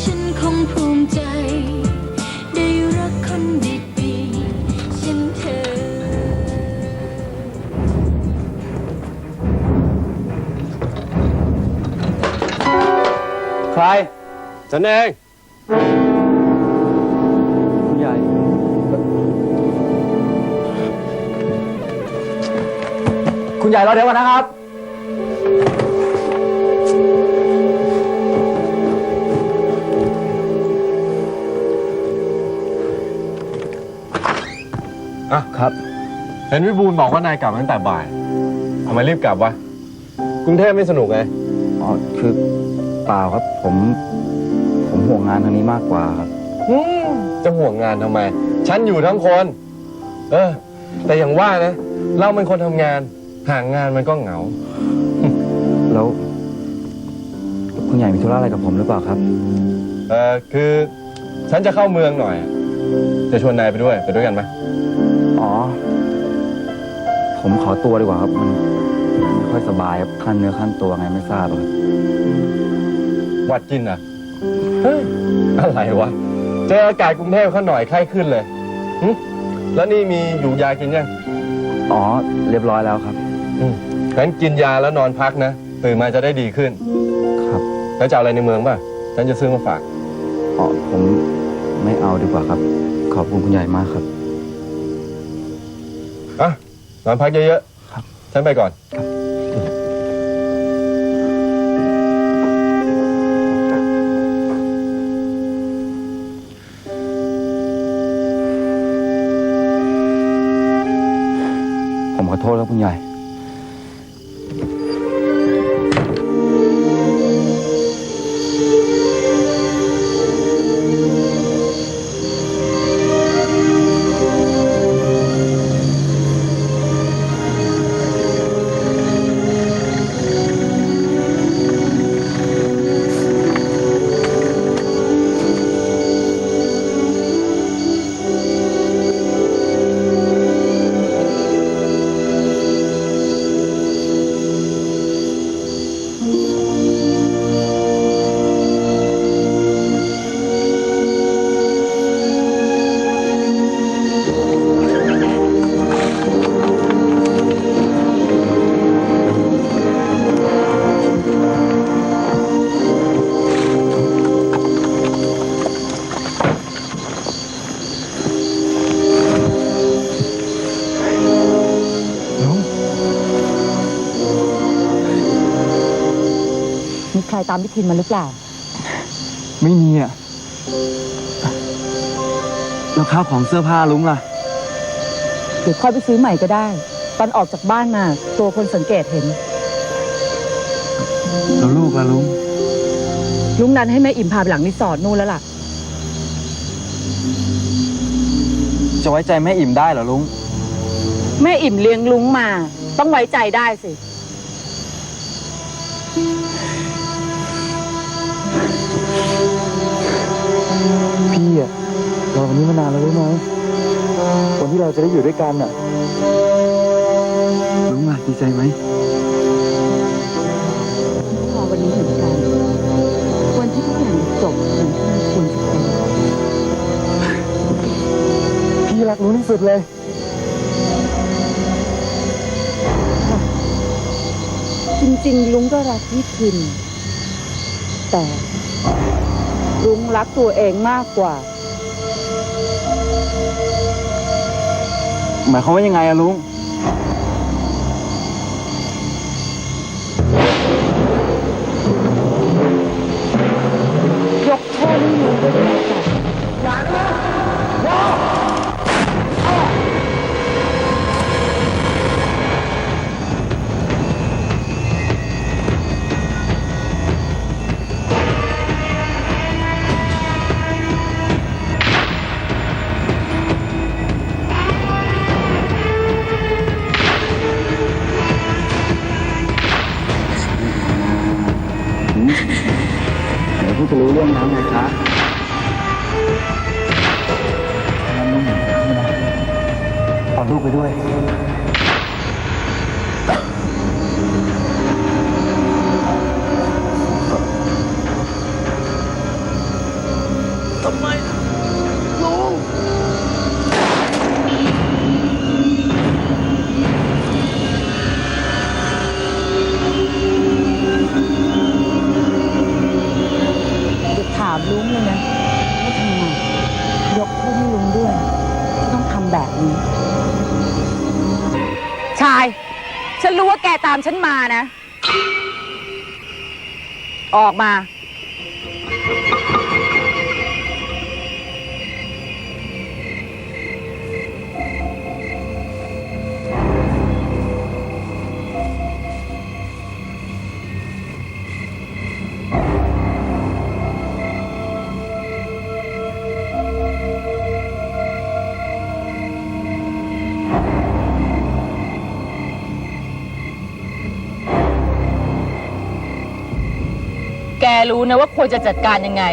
ฉันคงภูมิใจ ได้รักคนดีๆเช่นเธอ ใคร ฉันเอง คุณใหญ่ คุณใหญ่รอเดี๋ยวก่อนนะครับ อะครับ เห็นวิบูลย์บอกว่านายกลับตั้งแต่บ่ายทำไมรีบกลับวะกรุงเทพไม่สนุกไงอ๋อคือเปล่าครับ ผม ผมห่วงงานทางนี้มากกว่าครับ อืมจะห่วงงานทำไม ฉันอยู่ทั้งคน เออ แต่อย่างว่านะ เราเป็นคนทำงาน ห่างงานมันก็เหงา แล้ว คุณใหญ่มีธุระอะไรกับผมหรือเปล่าครับ เออคือ ฉันจะเข้าเมืองหน่อย จะชวนนายไปด้วย ไปด้วยกันไหม อ๋อ ผมขอตัวดีกว่าครับ มันไม่ค่อยสบายครับขั้นเนื้อขั้นตัวไงไม่ทราบอะครับหวัดกินอะเฮ้ยอะไรวะ เจออากาศกรุงเทพเขาหน่อยไข้ขึ้นเลยหึแล้วนี่มีอยู่ยากินยังอ๋อ เรียบร้อยแล้วครับอืมงั้นกินยาแล้วนอนพักนะตื่นมาจะได้ดีขึ้น ครับแล้วจะเอาอะไรในเมืองป่ะฉันจะซื้อมาฝาก อ๋อผมไม่เอาดีกว่าครับ ขอบคุณคุณใหญ่มากครับอะ นอนพักเยอะครับๆฉันไปก่อน ผมขอโทษครับคุณใหญ่ มีใครตามพิธินมาหรือเปล่า ไม่มีอะ แล้วข้าวของเสื้อผ้าลุงล่ะหรือค่อยไปซื้อใหม่ก็ได้ ตอนออกจากบ้านมา ตัวคนสังเกตเห็น แล้วลูกล่ะลุง ลุงนั้นให้แม่อิ่มพาไปหลังรีสอร์ทนู่นแล้วล่ะ จะไว้ใจแม่อิ่มได้เหรอลุง แม่อิ่มเลี้ยงลุงมา ต้องไว้ใจได้สิ นนี้มานานแล้วรู้ไหมวันที่เราจะได้อยู่ด้วยกันอะลุงอะดีใจไหมพอวันนี้เหมือนกัน วันที่ทุกอย่างจบอย่างที่มันควรจะเป็นพี่รักลุงที่สุดเลยจริงๆ ลุงก็รักพิธินแต่ลุงรักตัวเองมากกว่า หมายความว่ายังไงอะลุง จะรู้เรื่องน้ำไงคะน้ำนุ่มนะเอาลูกไปด้วยทำไม ชาย ฉันรู้ว่าแกตามฉันมานะ ออกมา รู้นะว่าควรจะจัดการยังไง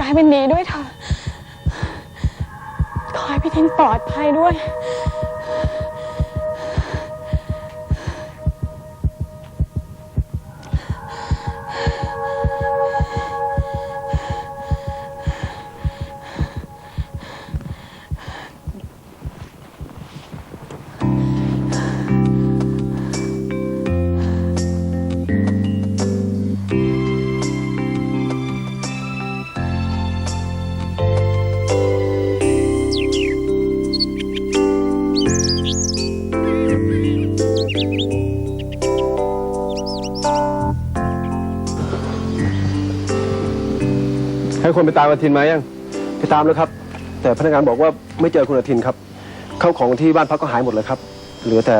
กลายเป็นดีด้วยเถอะขอให้พี่ทินปลอดภัยด้วย คนไปตามอาทินมายังไปตามแล้วครับ แต่พนักงานบอกว่าไม่เจอคุณอาทินครับเข้าของที่บ้านพักก็หายหมดเลยครับ เหลือแต่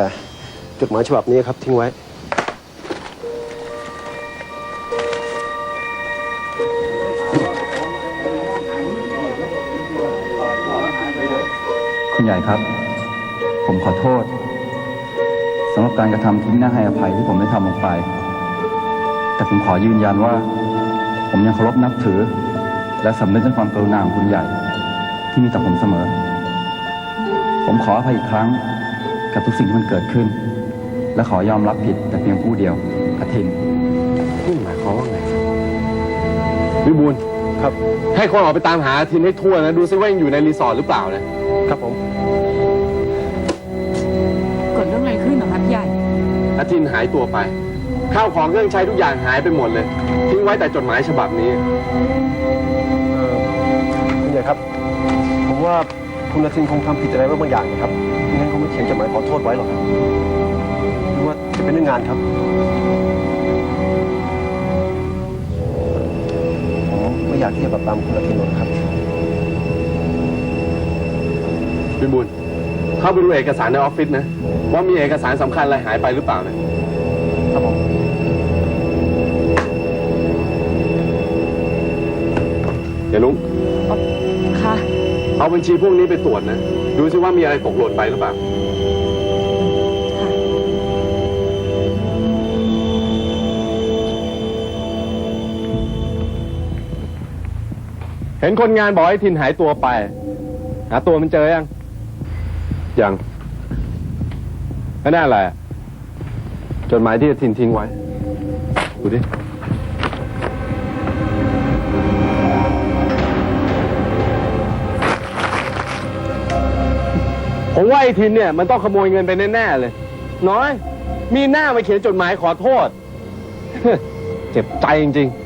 จดหมายฉบับนี้ครับทิ้งไว้คุณใหญ่ครับ ผมขอโทษสำหรับการกระทำที่ไม่น่าให้อภัยที่ผมได้ทำลงไป แต่ผมขอยืนยันว่า ผมยังเคารพนับถือ และสำนึกในความกรุณาของคุณใหญ่ ที่มีต่อผมเสมอ ผมขออภัยอีกครั้งกับทุกสิ่งที่มันเกิดขึ้น และขอยอมรับผิดแต่เพียงผู้เดียวอาทินนี่หมายความว่าไงวิบูลย์ครับ ให้คนออกไปตามหาอาทินให้ทั่วนะ ดูซิว่ายังอยู่ในรีสอร์ทหรือเปล่านะครับผมเกิดเรื่องอะไรขึ้นเหรอคะพี่ใหญ่อาทินหายตัวไป ข้าวของเครื่องใช้ทุกอย่างหายไปหมดเลย ทิ้งไว้แต่จดหมายฉบับนี้ เอ่อคุณใหญ่ครับ ผมว่าคุณอาทินคงทำผิดอะไรไว้บางอย่างนะครับไม่งั้นเขาไม่เขียนจดหมายขอโทษไว้หรอกครับหรือว่าจะเป็นเรื่องงานครับผมไม่อยากที่จะแบบตามคุณอาทินหรอกครับวิบูลย์เข้าไปดูเอกสารในออฟฟิศนะ ว่ามีเอกสารสำคัญอะไรหายไปหรือเปล่านะครับผม เดี๋ยวลุงค่ะ เอาบัญชีพวกนี้ไปตรวจนะ ดูซิว่ามีอะไรตกหล่นไปหรือเปล่าเห็นคนงานบอกให้ทินหายตัวไป หาตัวมันเจอยัง ยังแล้วนั่นอะไรอะจดหมายที่ทินทิ้งไว้ ดูดิ ผมว่าไอ้ทินเนี่ยมันต้องขโมยเงินไปแน่ๆเลย น้อย มีหน้ามาเขียนจดหมายขอโทษ เจ็บใจจริงๆ